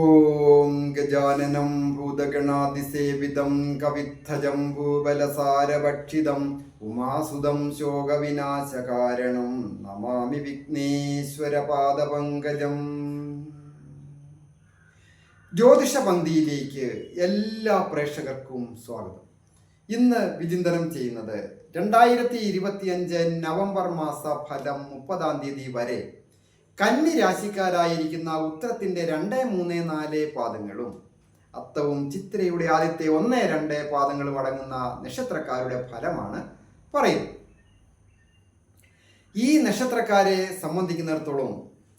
ഓം ഗജാനനം ഭൂതഗണാതിസേവിതം കവിത്ഥജം ഭൂബലസാരഭക്ഷിതം ഉമാസുതം ശോകവിനാശകാരണം നമാമി വിഘ്നേശ്വരപാദപങ്കജം. ജ്യോതിഷ പന്തിയിലേക്ക് എല്ലാ പ്രേക്ഷകർക്കും സ്വാഗതം. ഇന്ന് വിചിന്തനം ചെയ്യുന്നത് രണ്ടായിരത്തി ഇരുപത്തിയഞ്ച് നവംബർ മാസ ഫലം മുപ്പതാം തീയതി വരെ കന്നി രാശിക്കാരായിരിക്കുന്ന ഉത്തരത്തിന്റെ രണ്ട് മൂന്ന് നാല് പാദങ്ങളും. അത്തവും ചിത്രയുടെ ആദ്യത്തെ ഒന്ന് രണ്ട് പാദങ്ങളും അടങ്ങുന്ന നക്ഷത്രക്കാരുടെ ഫലമാണ് പറയുന്നത്. ഈ നക്ഷത്രക്കാരെ സംബന്ധിക്കുന്നിടത്തോളം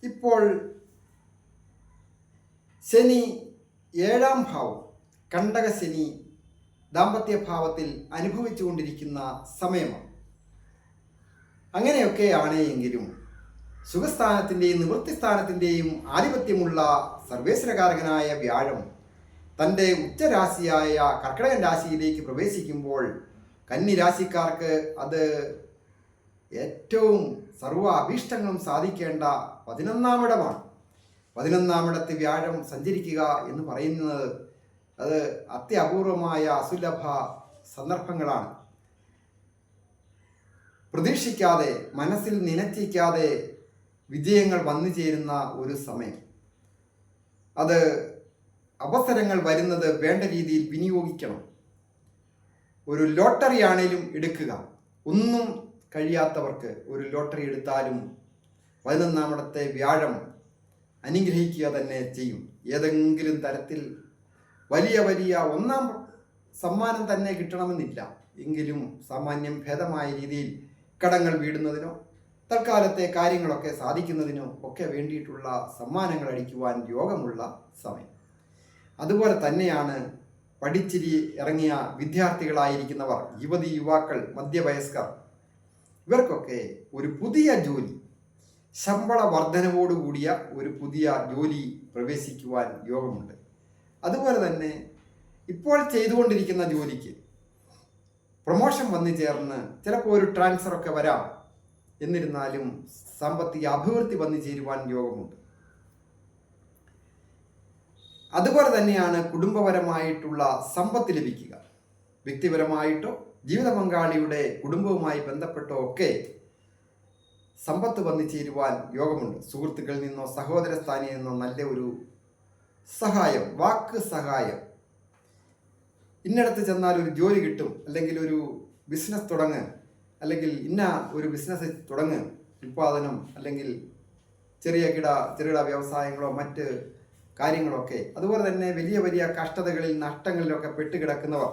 ഇപ്പോൾ ശനി ഏഴാം ഭാവം കണ്ടക ശനി ദാമ്പത്യ ഭാവത്തിൽ അനുഭവിച്ചുകൊണ്ടിരിക്കുന്ന സമയമാണ്. അങ്ങനെയൊക്കെയാണ് എങ്കിലും സുഖസ്ഥാനത്തിന്റെയും നിവൃത്തിസ്ഥാനത്തിന്റെയും ആധിപത്യമുള്ള സർവേശ്വരകാരകനായ വ്യാഴം തന്റെ ഉച്ചരാശിയായ കർക്കിടകൻ രാശിയിലേക്ക് പ്രവേശിക്കുമ്പോൾ കന്നി രാശിക്കാർക്ക് അത് ഏറ്റവും സർവ അഭീഷ്ടങ്ങളും സാധിക്കേണ്ട പതിനൊന്നാമിടമാണ്. പതിനൊന്നാമിടത്ത് വ്യാഴം സഞ്ചരിക്കുക എന്ന് പറയുന്നത് അത് അത്യപൂർവമായ അസുലഭ സന്ദർഭങ്ങളാണ്. പ്രതീക്ഷിക്കാതെ മനസ്സിൽ നിനച്ചിക്കാതെ വിജയങ്ങൾ വന്നു ചേരുന്ന ഒരു സമയം. അത് അവസരങ്ങൾ വരുന്നത് വേണ്ട രീതിയിൽ വിനിയോഗിക്കണം. ഒരു ലോട്ടറി ആണേലും എടുക്കുക. ഒന്നും കഴിയാത്തവർക്ക് ഒരു ലോട്ടറി എടുത്താലും പതിനൊന്നാമടത്തെ വ്യാഴം അനുഗ്രഹിക്കുക തന്നെ ചെയ്യും. ഏതെങ്കിലും തരത്തിൽ വലിയ വലിയ ഒന്നാം സമ്മാനം തന്നെ കിട്ടണമെന്നില്ല. എങ്കിലും സാമാന്യം ഭേദമായ രീതിയിൽ കടങ്ങൾ വീടുന്നതിനോ തൽക്കാലത്തെ കാര്യങ്ങളൊക്കെ സാധിക്കുന്നതിനോ ഒക്കെ വേണ്ടിയിട്ടുള്ള സമ്മാനങ്ങൾ അടിക്കുവാൻ യോഗമുള്ള സമയം. അതുപോലെ തന്നെയാണ് പഠിച്ചിരി ഇറങ്ങിയ വിദ്യാർത്ഥികളായിരിക്കുന്നവർ യുവതി യുവാക്കൾ മധ്യവയസ്കർ ഇവർക്കൊക്കെ ഒരു പുതിയ ജോലി ശമ്പള വർധനവോടുകൂടിയ ഒരു പുതിയ ജോലി പ്രവേശിക്കുവാൻ യോഗമുണ്ട്. അതുപോലെ തന്നെ ഇപ്പോൾ ചെയ്തുകൊണ്ടിരിക്കുന്ന ജോലിക്ക് പ്രൊമോഷൻ വന്നു ചേർന്ന് ചിലപ്പോൾ ഒരു ട്രാൻസ്ഫർ ഒക്കെ വരാം. എന്നിരുന്നാലും സാമ്പത്തിക അഭിവൃദ്ധി വന്നു ചേരുവാൻ യോഗമുണ്ട്. അതുപോലെ തന്നെയാണ് കുടുംബപരമായിട്ടുള്ള സമ്പത്ത് ലഭിക്കുക. വ്യക്തിപരമായിട്ടോ ജീവിത പങ്കാളിയുടെ കുടുംബവുമായി ബന്ധപ്പെട്ടോ ഒക്കെ സമ്പത്ത് വന്നു ചേരുവാൻ യോഗമുണ്ട്. സുഹൃത്തുക്കളിൽ നിന്നോ സഹോദര സ്ഥാനിയിൽ നിന്നോ നല്ല ഒരു സഹായം വാക്ക് സഹായം. ഇന്നടത്ത് ചെന്നാൽ ഒരു ജോലി കിട്ടും അല്ലെങ്കിൽ ഒരു ബിസിനസ് തുടങ്ങ്. അല്ലെങ്കിൽ ഇന്ന ഒരു ബിസിനസ് തുടങ്ങ്. ഉൽപാദനം അല്ലെങ്കിൽ ചെറിയ കിട ചെറുകിട വ്യവസായങ്ങളോ മറ്റ് കാര്യങ്ങളൊക്കെ അതുപോലെ തന്നെ വലിയ വലിയ കഷ്ടതകളിൽ നഷ്ടങ്ങളിലൊക്കെ പെട്ടുകിടക്കുന്നവർ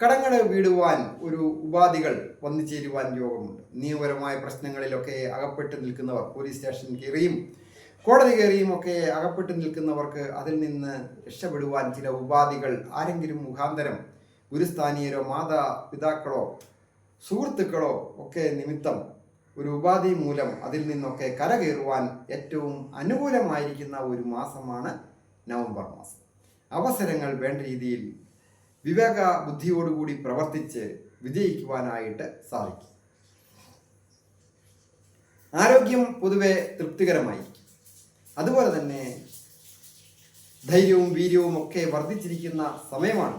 കടങ്ങൾ വീടുവാൻ ഒരു ഉപാധികൾ വന്നു ചേരുവാൻ യോഗമുണ്ട്. നിയമപരമായ പ്രശ്നങ്ങളിലൊക്കെ അകപ്പെട്ട് നിൽക്കുന്നവർ പോലീസ് സ്റ്റേഷൻ കയറിയും കോടതി കയറിയും ഒക്കെ അകപ്പെട്ട് നിൽക്കുന്നവർക്ക് അതിൽ നിന്ന് രക്ഷപ്പെടുവാൻ ചില ഉപാധികൾ ആരെങ്കിലും മുഖാന്തരം ഗുരുസ്ഥാനീയരോ മാതാപിതാക്കളോ സുഹൃത്തുക്കളോ ഒക്കെ നിമിത്തം ഒരു ഉപാധി മൂലം അതിൽ നിന്നൊക്കെ കരകയറുവാൻ ഏറ്റവും അനുകൂലമായിരിക്കുന്ന ഒരു മാസമാണ് നവംബർ മാസം. അവസരങ്ങൾ വേണ്ട രീതിയിൽ വിവേക ബുദ്ധിയോടുകൂടി പ്രവർത്തിച്ച് വിജയിക്കുവാനായിട്ട് സാധിക്കും. ആരോഗ്യം പൊതുവെ തൃപ്തികരമായിരിക്കും. അതുപോലെ തന്നെ ധൈര്യവും വീര്യവും ഒക്കെ വർദ്ധിച്ചിരിക്കുന്ന സമയമാണ്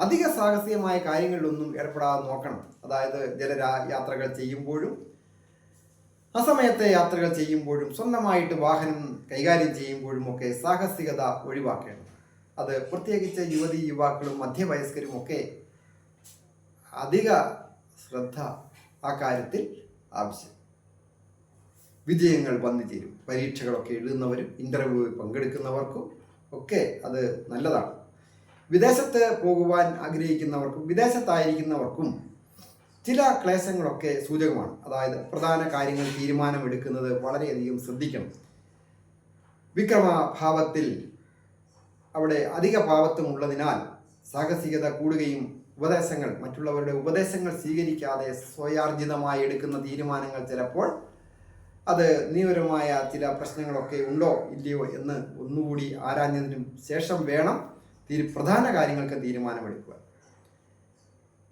അധിക സാഹസികമായ കാര്യങ്ങളിലൊന്നും ഏർപ്പെടാതെ നോക്കണം. അതായത് ജലരാ യാത്രകൾ ചെയ്യുമ്പോഴും അസമയത്തെ യാത്രകൾ ചെയ്യുമ്പോഴും സ്വന്തമായിട്ട് വാഹനം കൈകാര്യം ചെയ്യുമ്പോഴും ഒക്കെ സാഹസികത ഒഴിവാക്കേണ്ടത്. അത് പ്രത്യേകിച്ച് യുവതി യുവാക്കളും മധ്യവയസ്കരും ഒക്കെ അധിക ശ്രദ്ധ ആ കാര്യത്തിൽ ആവശ്യം. വിജയങ്ങൾ വന്നു ചേരും. പരീക്ഷകളൊക്കെ എഴുതുന്നവരും ഇന്റർവ്യൂവിൽ പങ്കെടുക്കുന്നവർക്കും ഒക്കെ അത് നല്ലതാണ്. വിദേശത്ത് പോകുവാൻ ആഗ്രഹിക്കുന്നവർക്കും വിദേശത്തായിരിക്കുന്നവർക്കും ചില ക്ലേശങ്ങളൊക്കെ സൂചകമാണ്. അതായത് പ്രധാന കാര്യങ്ങൾ തീരുമാനമെടുക്കുന്നത് വളരെയധികം ശ്രദ്ധിക്കണം. വിക്രമഭാവത്തിൽ അവിടെ അധിക ഭാവത്വമുള്ളതിനാൽ സാഹസികത കൂടുകയും ഉപദേശങ്ങൾ മറ്റുള്ളവരുടെ ഉപദേശങ്ങൾ സ്വീകരിക്കാതെ സ്വയാർജിതമായി എടുക്കുന്ന തീരുമാനങ്ങൾ ചിലപ്പോൾ അത് നിയമപരമായ ചില പ്രശ്നങ്ങളൊക്കെ ഉണ്ടോ ഇല്ലയോ എന്ന് ഒന്നുകൂടി ആരാഞ്ഞതിനും ശേഷം വേണം തീരു പ്രധാന കാര്യങ്ങൾക്ക് തീരുമാനമെടുക്കുക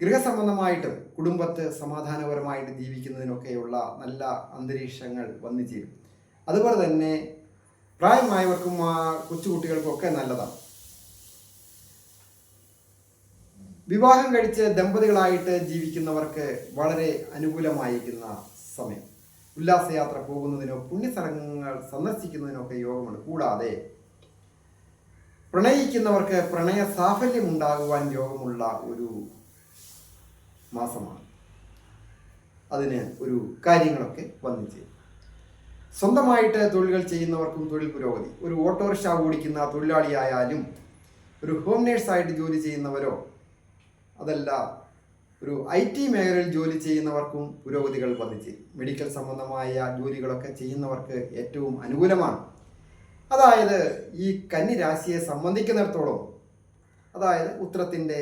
ഗൃഹസംബന്ധമായിട്ടും കുടുംബത്ത് സമാധാനപരമായിട്ട് ജീവിക്കുന്നതിനൊക്കെയുള്ള നല്ല അന്തരീക്ഷങ്ങൾ വന്നു ചേരും അതുപോലെ തന്നെ പ്രായമായവർക്കും ആ, കൊച്ചുകുട്ടികൾക്കും നല്ലതാണ്. വിവാഹം കഴിച്ച് ദമ്പതികളായിട്ട് ജീവിക്കുന്നവർക്ക് വളരെ അനുകൂലമായിരിക്കുന്ന സമയം. ഉല്ലാസയാത്ര പോകുന്നതിനോ പുണ്യസ്ഥലങ്ങൾ സന്ദർശിക്കുന്നതിനോ ഒക്കെ യോഗമുണ്ട് കൂടാതെ പ്രണയിക്കുന്നവർക്ക് പ്രണയ സാഫല്യം ഉണ്ടാകുവാൻ യോഗമുള്ള ഒരു മാസമാണ്. അതിന് ഒരു കാര്യങ്ങളൊക്കെ വന്നു ചെയ്യും സ്വന്തമായിട്ട് തൊഴിലുകൾ ചെയ്യുന്നവർക്കും തൊഴിൽ പുരോഗതി. ഒരു ഓട്ടോറിക്ഷ ഓടിക്കുന്ന തൊഴിലാളിയായാലും ഒരു ഹോം നേഴ്സായിട്ട് ജോലി ചെയ്യുന്നവരോ അതല്ല ഒരു ഐ ടി മേഖലയിൽ ജോലി ചെയ്യുന്നവർക്കും പുരോഗതികൾ വന്നിച്ച് മെഡിക്കൽ സംബന്ധമായ ജോലികളൊക്കെ ചെയ്യുന്നവർക്ക് ഏറ്റവും അനുകൂലമാണ്. അതായത് ഈ കന്നി രാശിയെ സംബന്ധിക്കുന്നിടത്തോളം അതായത് ഉത്തരത്തിന്റെ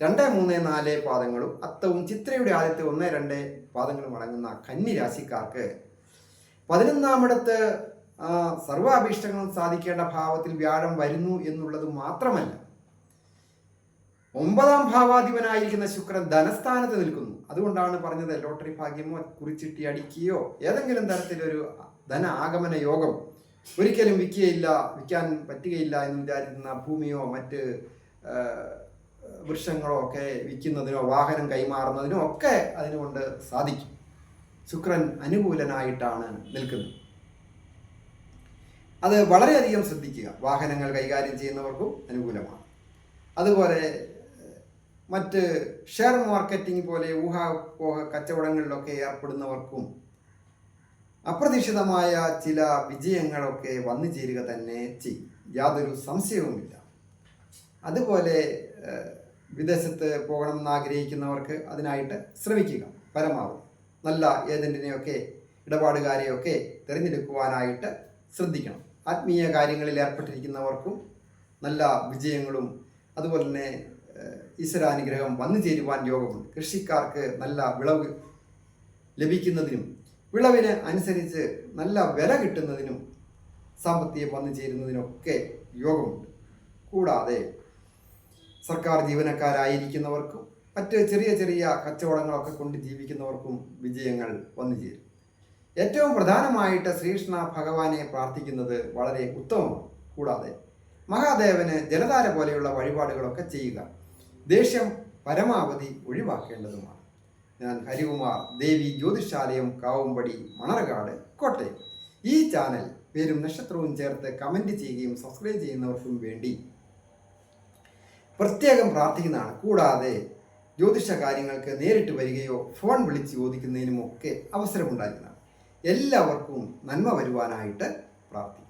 രണ്ട് മൂന്ന് നാല് പാദങ്ങളും അത്തവും ചിത്രയുടെ ആദ്യത്തെ ഒന്ന് രണ്ട് പാദങ്ങളും അടങ്ങുന്ന കന്നി രാശിക്കാർക്ക് പതിനൊന്നാമിടത്ത് സർവാഭീഷ്ടങ്ങൾ സാധിക്കേണ്ട ഭാവത്തിൽ വ്യാഴം വരുന്നു എന്നുള്ളത് മാത്രമല്ല ഒമ്പതാം ഭാവാധിപനായിരിക്കുന്ന ശുക്രൻ ധനസ്ഥാനത്ത് നിൽക്കുന്നു. അതുകൊണ്ടാണ് പറഞ്ഞത് ലോട്ടറി ഭാഗ്യമോ കുറിച്ചിട്ടി അടിക്കുകയോ ഏതെങ്കിലും തരത്തിലൊരു ധന ആഗമന യോഗം ഒരിക്കലും വിൽക്കുകയില്ല വിൽക്കാൻ പറ്റുകയില്ല എന്ന് വിചാരിക്കുന്ന ഭൂമിയോ മറ്റ് വൃക്ഷങ്ങളോ ഒക്കെ വിൽക്കുന്നതിനോ വാഹനം കൈമാറുന്നതിനോ ഒക്കെ അതിനുകൊണ്ട് സാധിക്കും. ശുക്രൻ അനുകൂലനായിട്ടാണ് നിൽക്കുന്നത്. അത് വളരെയധികം ശ്രദ്ധിക്കുക. വാഹനങ്ങൾ കൈകാര്യം ചെയ്യുന്നവർക്കും അനുകൂലമാണ്. അതുപോലെ മറ്റ് ഷെയർ മാർക്കറ്റിംഗ് പോലെ ഊഹാപോഹ കച്ചവടങ്ങളിലൊക്കെ ഏർപ്പെടുന്നവർക്കും അപ്രതീക്ഷിതമായ ചില വിജയങ്ങളൊക്കെ വന്നു ചേരുക തന്നെ ചെയ്യും. യാതൊരു സംശയവുമില്ല. അതുപോലെ വിദേശത്ത് പോകണമെന്ന് ആഗ്രഹിക്കുന്നവർക്ക് അതിനായിട്ട് ശ്രമിക്കുക. പരമാവധി. നല്ല ഏജന്റിനെയൊക്കെ ഇടപാടുകാരെയൊക്കെ തിരഞ്ഞെടുക്കുവാനായിട്ട് ശ്രദ്ധിക്കണം. ആത്മീയ കാര്യങ്ങളിൽ ഏർപ്പെട്ടിരിക്കുന്നവർക്കും നല്ല വിജയങ്ങളും അതുപോലെ തന്നെ ഈശ്വരാനുഗ്രഹം വന്നു ചേരുവാൻ യോഗമുണ്ട്. കൃഷിക്കാർക്ക് നല്ല വിളവ് ലഭിക്കുന്നതിനും വിളവിന് അനുസരിച്ച് നല്ല വില കിട്ടുന്നതിനും സാമ്പത്തികം വന്നു ചേരുന്നതിനൊക്കെ യോഗമുണ്ട്. കൂടാതെ സർക്കാർ ജീവനക്കാരായിരിക്കുന്നവർക്കും മറ്റ് ചെറിയ ചെറിയ കച്ചവടങ്ങളൊക്കെ കൊണ്ട് ജീവിക്കുന്നവർക്കും വിജയങ്ങൾ വന്നു ചേരും. ഏറ്റവും പ്രധാനമായിട്ട് ശ്രീകൃഷ്ണ ഭഗവാനെ പ്രാർത്ഥിക്കുന്നത് വളരെ ഉത്തമമാണ്. കൂടാതെ മഹാദേവന് ജലധാര പോലെയുള്ള വഴിപാടുകളൊക്കെ ചെയ്യുക ദേഷ്യം പരമാവധി ഒഴിവാക്കേണ്ടതുമാണ്. ഞാൻ ഹരികുമാർ ദേവി ജ്യോതിഷാലയം കാവുംപടി മണർകാട് കോട്ടയം. ഈ ചാനൽ പേരും നക്ഷത്രവും ചേർത്ത് കമന്റ് ചെയ്യുകയും സബ്സ്ക്രൈബ് ചെയ്യുന്നവർക്കും വേണ്ടി പ്രത്യേകം പ്രാർത്ഥിക്കുന്നതാണ്. കൂടാതെ ജ്യോതിഷ കാര്യങ്ങൾക്ക് നേരിട്ട് വരികയോ ഫോൺ വിളിച്ച് ചോദിക്കുന്നതിനുമൊക്കെ അവസരമുണ്ടായിരിക്കുന്നതാണ് എല്ലാവർക്കും നന്മ വരുവാനായിട്ട് പ്രാർത്ഥിക്കുന്നു.